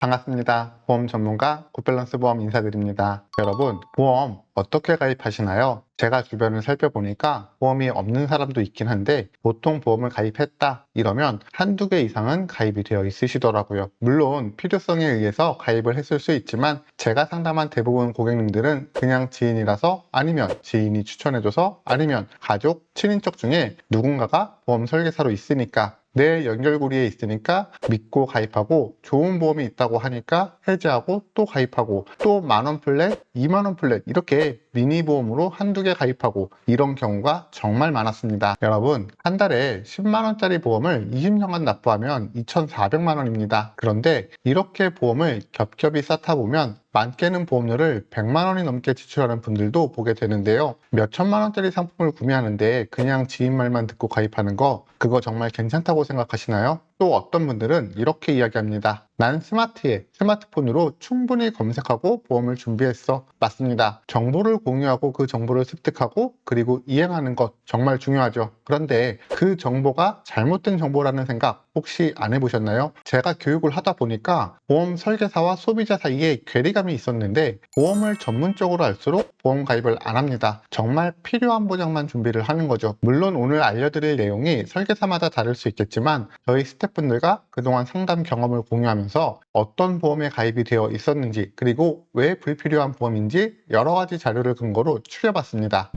반갑습니다. 보험 전문가 고밸런스 보험 인사드립니다. 여러분, 보험 어떻게 가입하시나요? 제가 주변을 살펴보니까 보험이 없는 사람도 있긴 한데 보통 보험을 가입했다 이러면 한두 개 이상은 가입이 되어 있으시더라고요. 물론 필요성에 의해서 가입을 했을 수 있지만 제가 상담한 대부분 고객님들은 그냥 지인이라서 아니면 지인이 추천해줘서 아니면 가족, 친인척 중에 누군가가 보험 설계사로 있으니까 내 연결고리에 있으니까 믿고 가입하고 좋은 보험이 있다고 하니까 해지하고 또 가입하고 또 만원 플랫, 2만원 플랫 이렇게 미니 보험으로 한두 개 가입하고 이런 경우가 정말 많았습니다. 여러분 한 달에 10만원짜리 보험을 20년간 납부하면 2,400만원입니다. 그런데 이렇게 보험을 겹겹이 쌓다 보면 많게는 보험료를 100만 원이 넘게 지출하는 분들도 보게 되는데요. 몇 천만 원짜리 상품을 구매하는데 그냥 지인 말만 듣고 가입하는 거 그거 정말 괜찮다고 생각하시나요? 또 어떤 분들은 이렇게 이야기합니다. 난 스마트해. 스마트폰으로 충분히 검색하고 보험을 준비했어. 맞습니다. 정보를 공유하고 그 정보를 습득하고 그리고 이행하는 것 정말 중요하죠. 그런데 그 정보가 잘못된 정보라는 생각 혹시 안 해보셨나요? 제가 교육을 하다 보니까 보험 설계사와 소비자 사이에 괴리감이 있었는데 보험을 전문적으로 알수록 보험 가입을 안 합니다. 정말 필요한 보장만 준비를 하는 거죠. 물론 오늘 알려드릴 내용이 설계사마다 다를 수 있겠지만 저희 스태프분들과 그동안 상담 경험을 공유하면서 어떤 보험에 가입이 되어 있었는지 그리고 왜 불필요한 보험인지 여러 가지 자료를 근거로 추려봤습니다.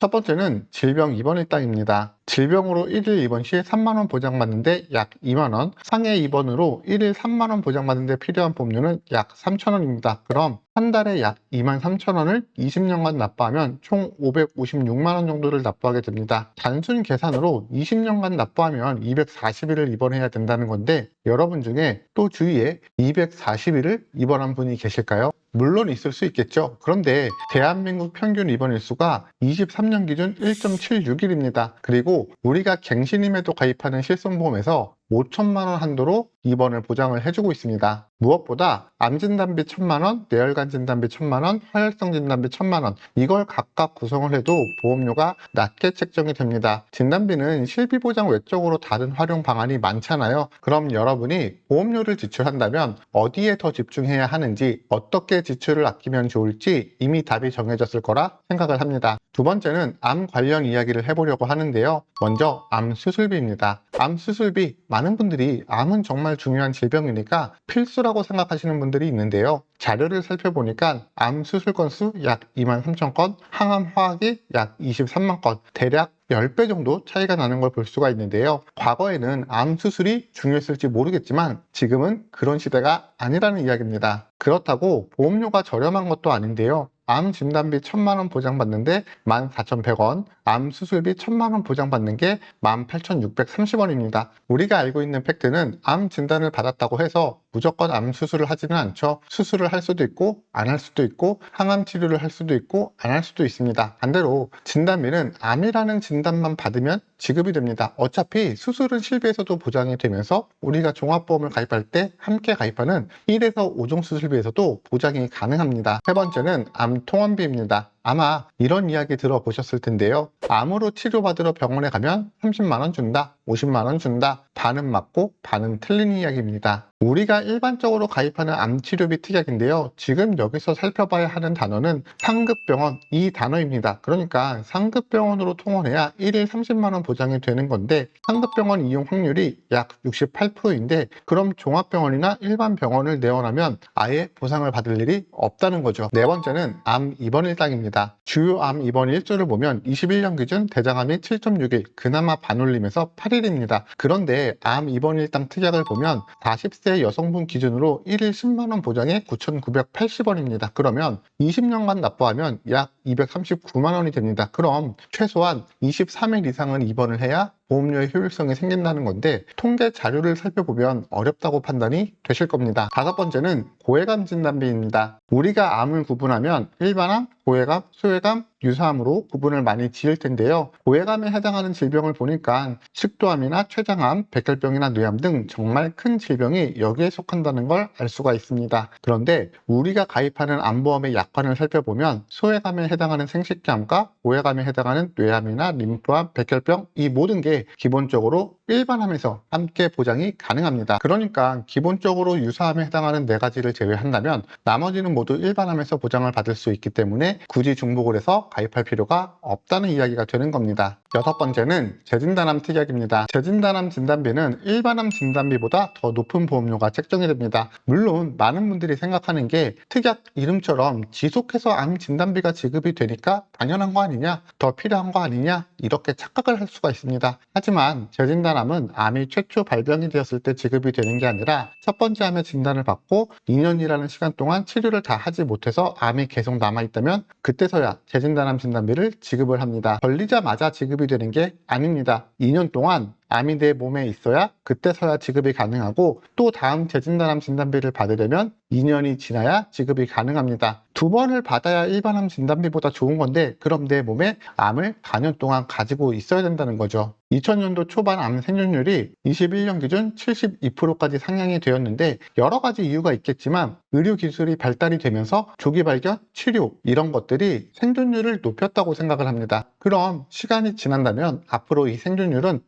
첫 번째는 질병 입원 일당입니다. 질병으로 1일 입원 시 3만원 보장받는데 약 2만원, 상해 입원으로 1일 3만원 보장받는데 필요한 보험료는 약 3천원입니다. 그럼 한 달에 약 2만 3천원을 20년간 납부하면 총 556만원 정도를 납부하게 됩니다. 단순 계산으로 20년간 납부하면 240일을 입원해야 된다는 건데 여러분 중에 또 주위에 240일을 입원한 분이 계실까요? 물론 있을 수 있겠죠. 그런데 대한민국 평균 입원 일수가 23년 기준 1.76일입니다. 그리고 우리가 갱신임에도 가입하는 실손보험에서 5천만 원 한도로 입원을 보장을 해주고 있습니다. 무엇보다 암진단비 1천만 원, 뇌혈관 진단비 1천만 원, 화혈성 진단비 1천만 원 이걸 각각 구성을 해도 보험료가 낮게 책정이 됩니다. 진단비는 실비 보장 외적으로 다른 활용 방안이 많잖아요. 그럼 여러분이 보험료를 지출한다면 어디에 더 집중해야 하는지 어떻게 지출을 아끼면 좋을지 이미 답이 정해졌을 거라 생각을 합니다. 두 번째는 암 관련 이야기를 해보려고 하는데요. 먼저 암 수술비입니다. 암 수술비 많은 분들이 암은 정말 중요한 질병이니까 필수라고 생각하시는 분들이 있는데요. 자료를 살펴보니까 암 수술 건수 약 2만 3천 건, 항암 화학이 약 23만 건, 대략 10배 정도 차이가 나는 걸 볼 수가 있는데요. 과거에는 암 수술이 중요했을지 모르겠지만 지금은 그런 시대가 아니라는 이야기입니다. 그렇다고 보험료가 저렴한 것도 아닌데요. 암 진단비 1000만원 보장받는데 14,100원, 암 수술비 1000만원 보장받는 게 18,630원입니다. 우리가 알고 있는 팩트는 암 진단을 받았다고 해서 무조건 암 수술을 하지는 않죠. 수술을 할 수도 있고 안 할 수도 있고 항암 치료를 할 수도 있고 안 할 수도 있습니다. 반대로 진단비는 암이라는 진단만 받으면 지급이 됩니다. 어차피 수술은 실비에서도 보장이 되면서 우리가 종합보험을 가입할 때 함께 가입하는 1에서 5종 수술비에서도 보장이 가능합니다. 세 번째는 암 통원비입니다. 아마 이런 이야기 들어보셨을 텐데요. 암으로 치료받으러 병원에 가면 30만원 준다, 50만원 준다, 반은 맞고 반은 틀린 이야기입니다. 우리가 일반적으로 가입하는 암 치료비 특약인데요. 지금 여기서 살펴봐야 하는 단어는 상급병원 이 단어입니다. 그러니까 상급병원으로 통원해야 1일 30만원 보장이 되는 건데 상급병원 이용 확률이 약 68%인데 그럼 종합병원이나 일반 병원을 내원하면 아예 보상을 받을 일이 없다는 거죠. 네 번째는 암 입원 일당입니다. 주요 암 입원 일주를 보면 21년 기준 대장암이 7.6일, 그나마 반올림에서 8일입니다. 그런데 암 입원 일당 특약을 보면 40세 여성분 기준으로 1일 10만원 보장에 9,980원입니다. 그러면 20년간 납부하면 약 239만원이 됩니다. 그럼 최소한 23일 이상은 입원을 해야 보험료의 효율성이 생긴다는 건데 통계 자료를 살펴보면 어렵다고 판단이 되실 겁니다. 다섯 번째는 고해감 진단비입니다. 우리가 암을 구분하면 일반암, 고해감, 소해감, 유사암으로 구분을 많이 지을 텐데요. 고해감에 해당하는 질병을 보니까 식도암이나 췌장암, 백혈병이나 뇌암 등 정말 큰 질병이 여기에 속한다는 걸 알 수가 있습니다. 그런데 우리가 가입하는 암보험의 약관을 살펴보면 소해감에 해당하는 생식기암과 고해감에 해당하는 뇌암이나 림프암, 백혈병 이 모든 게 기본적으로 일반암에서 함께 보장이 가능합니다. 그러니까 기본적으로 유사암에 해당하는 네 가지를 제외한다면 나머지는 모두 일반암에서 보장을 받을 수 있기 때문에 굳이 중복을 해서 가입할 필요가 없다는 이야기가 되는 겁니다. 여섯 번째는 재진단암 특약입니다. 재진단암 진단비는 일반암 진단비보다 더 높은 보험료가 책정이 됩니다. 물론 많은 분들이 생각하는 게 특약 이름처럼 지속해서 암 진단비가 지급이 되니까 당연한 거 아니냐, 더 필요한 거 아니냐 이렇게 착각을 할 수가 있습니다. 하지만 재진단암 은 암이 최초 발병이 되었을 때 지급이 되는 게 아니라 첫 번째 암의 진단을 받고 2년이라는 시간 동안 치료를 다 하지 못해서 암이 계속 남아있다면 그때서야 재진단암 진단비를 지급을 합니다. 걸리자마자 지급이 되는 게 아닙니다. 2년 동안 암이 내 몸에 있어야 그때서야 지급이 가능하고 또 다음 재진단암 진단비를 받으려면 2년이 지나야 지급이 가능합니다. 두 번을 받아야 일반암 진단비보다 좋은 건데 그럼 내 몸에 암을 4년 동안 가지고 있어야 된다는 거죠. 2000년도 초반 암 생존율이 21년 기준 72%까지 상향이 되었는데 여러 가지 이유가 있겠지만 의료 기술이 발달이 되면서 조기 발견, 치료 이런 것들이 생존율을 높였다고 생각을 합니다. 그럼 시간이 지난다면 앞으로 이 생존율은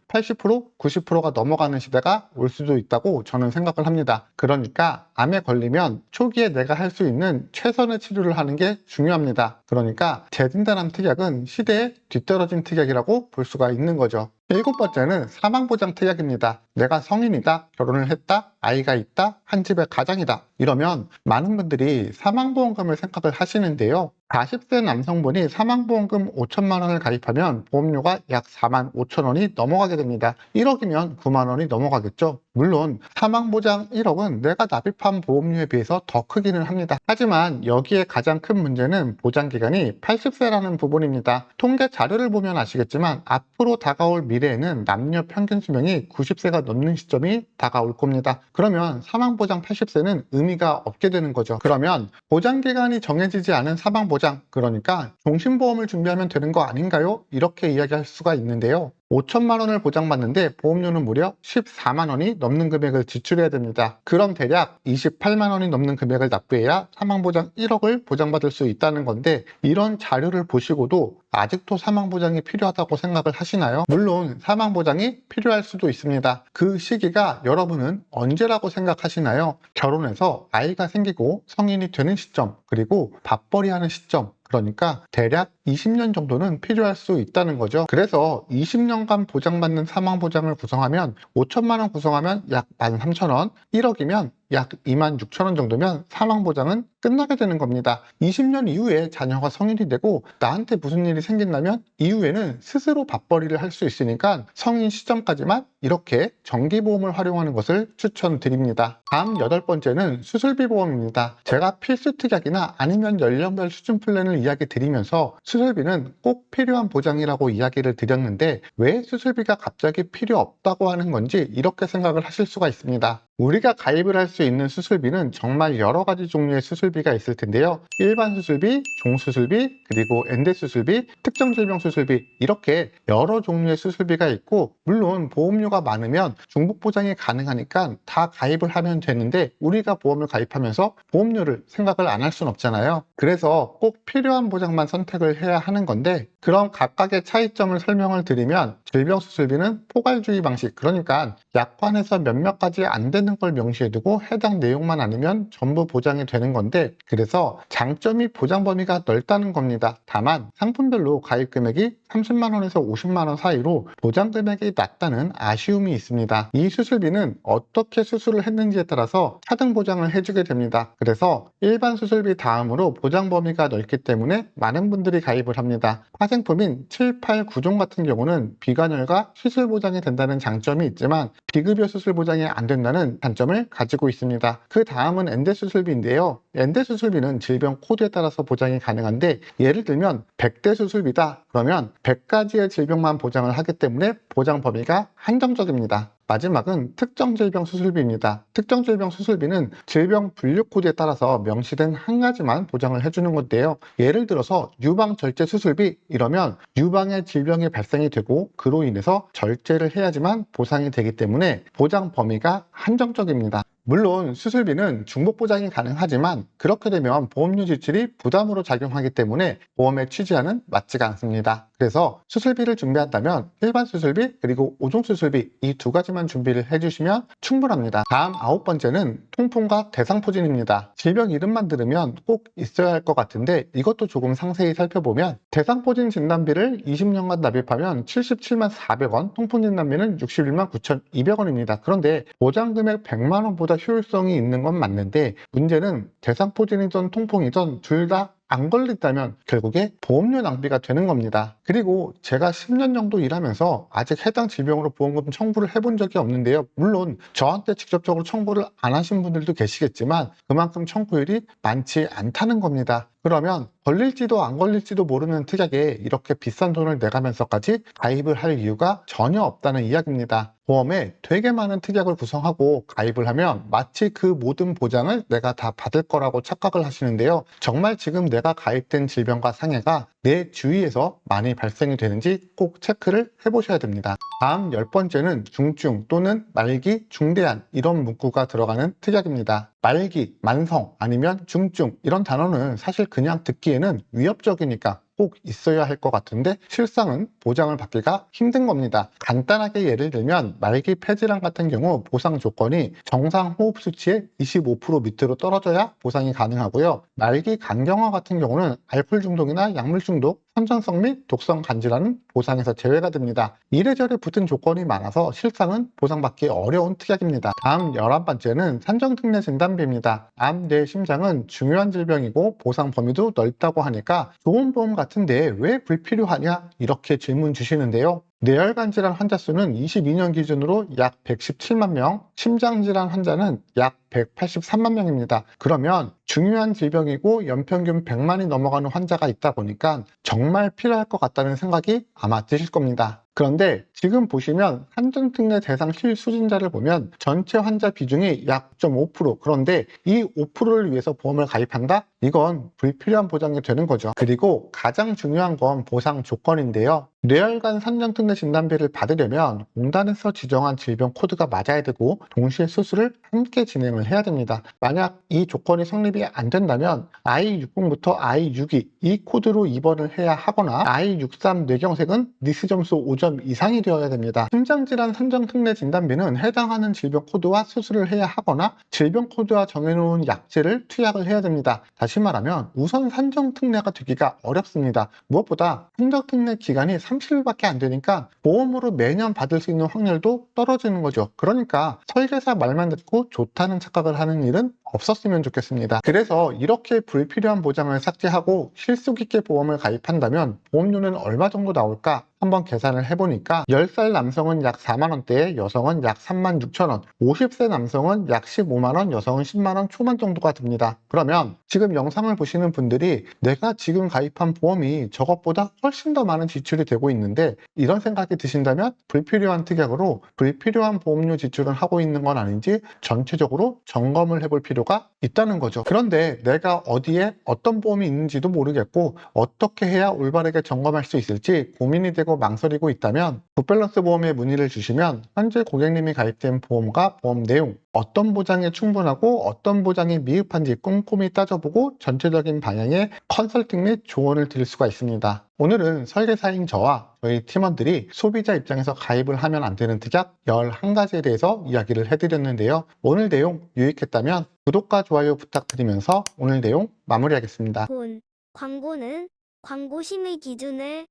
80%, 90%가 넘어가는 시대가 올 수도 있다고 저는 생각을 합니다. 그러니까 암에 걸리면 초기에 내가 할 수 있는 최선의 치료를 하는 게 중요합니다. 그러니까 재진단암 특약은 시대에 뒤떨어진 특약이라고 볼 수가 있는 거죠. 일곱 번째는 사망보장 특약입니다. 내가 성인이다, 결혼을 했다, 아이가 있다, 한 집의 가장이다. 이러면 많은 분들이 사망보험금을 생각을 하시는데요. 40세 남성분이 사망보험금 5천만 원을 가입하면 보험료가 약 4만 5천 원이 넘어가게 됩니다. 1억이면 9만 원이 넘어가겠죠. 물론 사망보장 1억은 내가 납입한 보험료에 비해서 더 크기는 합니다. 하지만 여기에 가장 큰 문제는 보장기간이 80세라는 부분입니다. 통계 자료를 보면 아시겠지만 앞으로 다가올 미래에는 남녀 평균 수명이 90세가 넘는 시점이 다가올 겁니다. 그러면 사망보장 80세는 의미가 없게 되는 거죠. 그러면 보장기간이 정해지지 않은 사망보장 그러니까 종신보험을 준비하면 되는 거 아닌가요? 이렇게 이야기할 수가 있는데요. 5천만 원을 보장받는데 보험료는 무려 14만 원이 넘는 금액을 지출해야 됩니다. 그럼 대략 28만 원이 넘는 금액을 납부해야 사망보장 1억을 보장받을 수 있다는 건데 이런 자료를 보시고도 아직도 사망보장이 필요하다고 생각을 하시나요? 물론 사망보장이 필요할 수도 있습니다. 그 시기가 여러분은 언제라고 생각하시나요? 결혼해서 아이가 생기고 성인이 되는 시점 그리고 밥벌이 하는 시점 그러니까 대략 20년 정도는 필요할 수 있다는 거죠. 그래서 20년간 보장받는 사망보장을 구성하면 5천만 원 구성하면 약 13,000원, 1억이면 약 2만 6천 원 정도면 사망보장은 끝나게 되는 겁니다. 20년 이후에 자녀가 성인이 되고 나한테 무슨 일이 생긴다면 이후에는 스스로 밥벌이를 할 수 있으니까 성인 시점까지만 이렇게 정기보험을 활용하는 것을 추천드립니다. 다음 여덟 번째는 수술비 보험입니다. 제가 필수 특약이나 아니면 연령별 수준 플랜을 이야기 드리면서 수술비는 꼭 필요한 보장이라고 이야기를 드렸는데 왜 수술비가 갑자기 필요 없다고 하는 건지 이렇게 생각을 하실 수가 있습니다. 우리가 가입을 할 수 있는 수술비는 정말 여러 가지 종류의 수술비가 있을 텐데요. 일반 수술비, 종수술비, 그리고 엔대 수술비, 특정 질병 수술비 이렇게 여러 종류의 수술비가 있고 물론 보험료가 많으면 중복 보장이 가능하니까 다 가입을 하면 되는데 우리가 보험을 가입하면서 보험료를 생각을 안할 수는 없잖아요. 그래서 꼭 필요한 보장만 선택을 해야 하는 건데 그런 각각의 차이점을 설명을 드리면 질병 수술비는 포괄주의 방식 그러니까 약관에서 몇몇 가지 안 되는 걸 명시해두고 해당 내용만 아니면 전부 보장이 되는 건데 그래서 장점이 보장 범위가 넓다는 겁니다. 다만 상품별로 가입 금액이 30만원에서 50만원 사이로 보장 금액이 낮다는 아쉬움이 있습니다. 이 수술비는 어떻게 수술을 했는지에 따라서 차등 보장을 해주게 됩니다. 그래서 일반 수술비 다음으로 보장 범위가 넓기 때문에 많은 분들이 가입을 합니다. 화생품인 7, 8, 9종 같은 경우는 비관혈과 시술 보장이 된다는 장점이 있지만 비급여 수술 보장이 안 된다는 단점을 가지고 있습니다. 그 다음은 엔대 수술비인데요. 엔대 수술비는 질병 코드에 따라서 보장이 가능한데 예를 들면 100대 수술비다 그러면 100가지의 질병만 보장을 하기 때문에 보장 범위가 한정적입니다. 마지막은 특정 질병 수술비입니다. 특정 질병 수술비는 질병 분류 코드에 따라서 명시된 한 가지만 보장을 해주는 건데요. 예를 들어서 유방 절제 수술비 이러면 유방에 질병이 발생이 되고 그로 인해서 절제를 해야지만 보상이 되기 때문에 보장 범위가 한정적입니다. 물론 수술비는 중복 보장이 가능하지만 그렇게 되면 보험료 지출이 부담으로 작용하기 때문에 보험의 취지와는 맞지가 않습니다. 그래서 수술비를 준비한다면 일반 수술비 그리고 오종 수술비 이 두 가지만 준비를 해주시면 충분합니다. 다음 아홉 번째는 통풍과 대상포진입니다. 질병 이름만 들으면 꼭 있어야 할 것 같은데 이것도 조금 상세히 살펴보면 대상포진 진단비를 20년간 납입하면 77만 400원, 통풍 진단비는 61만 9,200원입니다. 그런데 보장금액 100만 원보다 효율성이 있는 건 맞는데 문제는 대상포진이든 통풍이든 둘 다 안 걸린다면 결국에 보험료 낭비가 되는 겁니다. 그리고 제가 10년 정도 일하면서 아직 해당 질병으로 보험금 청구를 해본 적이 없는데요. 물론 저한테 직접적으로 청구를 안 하신 분들도 계시겠지만 그만큼 청구율이 많지 않다는 겁니다. 그러면 걸릴지도 안 걸릴지도 모르는 특약에 이렇게 비싼 돈을 내가면서까지 가입을 할 이유가 전혀 없다는 이야기입니다. 보험에 되게 많은 특약을 구성하고 가입을 하면 마치 그 모든 보장을 내가 다 받을 거라고 착각을 하시는데요. 정말 지금 내가 가입된 질병과 상해가 내 주위에서 많이 발생이 되는지 꼭 체크를 해보셔야 됩니다. 다음 열 번째는 중증 또는 말기, 중대한 이런 문구가 들어가는 특약입니다. 말기, 만성 아니면 중증 이런 단어는 사실 그냥 듣기에는 위협적이니까 꼭 있어야 할 것 같은데 실상은 보장을 받기가 힘든 겁니다. 간단하게 예를 들면 말기 폐질환 같은 경우 보상 조건이 정상 호흡 수치의 25% 밑으로 떨어져야 보상이 가능하고요. 말기 간경화 같은 경우는 알코올 중독이나 약물 중독, 선천성 및 독성 간질환은 보상에서 제외가 됩니다. 이래저래 붙은 조건이 많아서 실상은 보상받기 어려운 특약입니다. 다음 11번째는 산정특례 진단비입니다. 암, 뇌, 심장은 중요한 질병이고 보상 범위도 넓다고 하니까 좋은 보험 같은데 왜 불필요하냐 이렇게 질문 주시는데요. 뇌혈관 질환 환자 수는 22년 기준으로 약 117만 명, 심장 질환 환자는 약 183만 명입니다. 그러면 중요한 질병이고 연평균 100만이 넘어가는 환자가 있다 보니까 정말 필요할 것 같다는 생각이 아마 드실 겁니다. 그런데 지금 보시면 한정특례 대상 실수진자를 보면 전체 환자 비중이 약9.5% 그런데 이 5%를 위해서 보험을 가입한다? 이건 불필요한 보장이 되는 거죠. 그리고 가장 중요한 건 보상 조건인데요. 뇌혈관 산정특례 진단비를 받으려면 공단에서 지정한 질병 코드가 맞아야 되고 동시에 수술을 함께 진행을 해야 됩니다. 만약 이 조건이 성립이 안 된다면 I60부터 I62 이 코드로 입원을 해야 하거나 I63 뇌경색은 니스 점수 5점 이상이 되어야 됩니다. 심장질환 산정특례 진단비는 해당하는 질병 코드와 수술을 해야 하거나 질병 코드와 정해놓은 약제를 투약을 해야 됩니다. 다시 말하면 우선 산정특례가 되기가 어렵습니다. 무엇보다 산정특례 기간이 30일밖에 안 되니까 보험으로 매년 받을 수 있는 확률도 떨어지는 거죠. 그러니까 설계사 말만 듣고 좋다는 착각을 하는 일은 없었으면 좋겠습니다. 그래서 이렇게 불필요한 보장을 삭제하고 실속 있게 보험을 가입한다면 보험료는 얼마 정도 나올까? 한번 계산을 해보니까 10살 남성은 약 4만원대에 여성은 약 3만 6천원, 50세 남성은 약 15만원, 여성은 10만원 초반 정도가 듭니다. 그러면 지금 영상을 보시는 분들이 내가 지금 가입한 보험이 저것보다 훨씬 더 많은 지출이 되고 있는데 이런 생각이 드신다면 불필요한 특약으로 불필요한 보험료 지출을 하고 있는 건 아닌지 전체적으로 점검을 해볼 필요가 있다는 거죠. 그런데 내가 어디에 어떤 보험이 있는지도 모르겠고 어떻게 해야 올바르게 점검할 수 있을지 고민이 되고 망설이고 있다면 굿밸런스 보험에 문의를 주시면 현재 고객님이 가입된 보험과 보험 내용 어떤 보장에 충분하고 어떤 보장이 미흡한지 꼼꼼히 따져보고 전체적인 방향의 컨설팅 및 조언을 드릴 수가 있습니다. 오늘은 설계사인 저와 저희 팀원들이 소비자 입장에서 가입을 하면 안 되는 특약 11가지에 대해서 이야기를 해드렸는데요. 오늘 내용 유익했다면 구독과 좋아요 부탁드리면서 오늘 내용 마무리하겠습니다. 본 광고는 광고 심의 기준을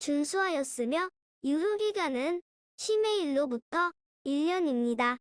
준수하였으며 유효기간은 심의일로부터 1년입니다.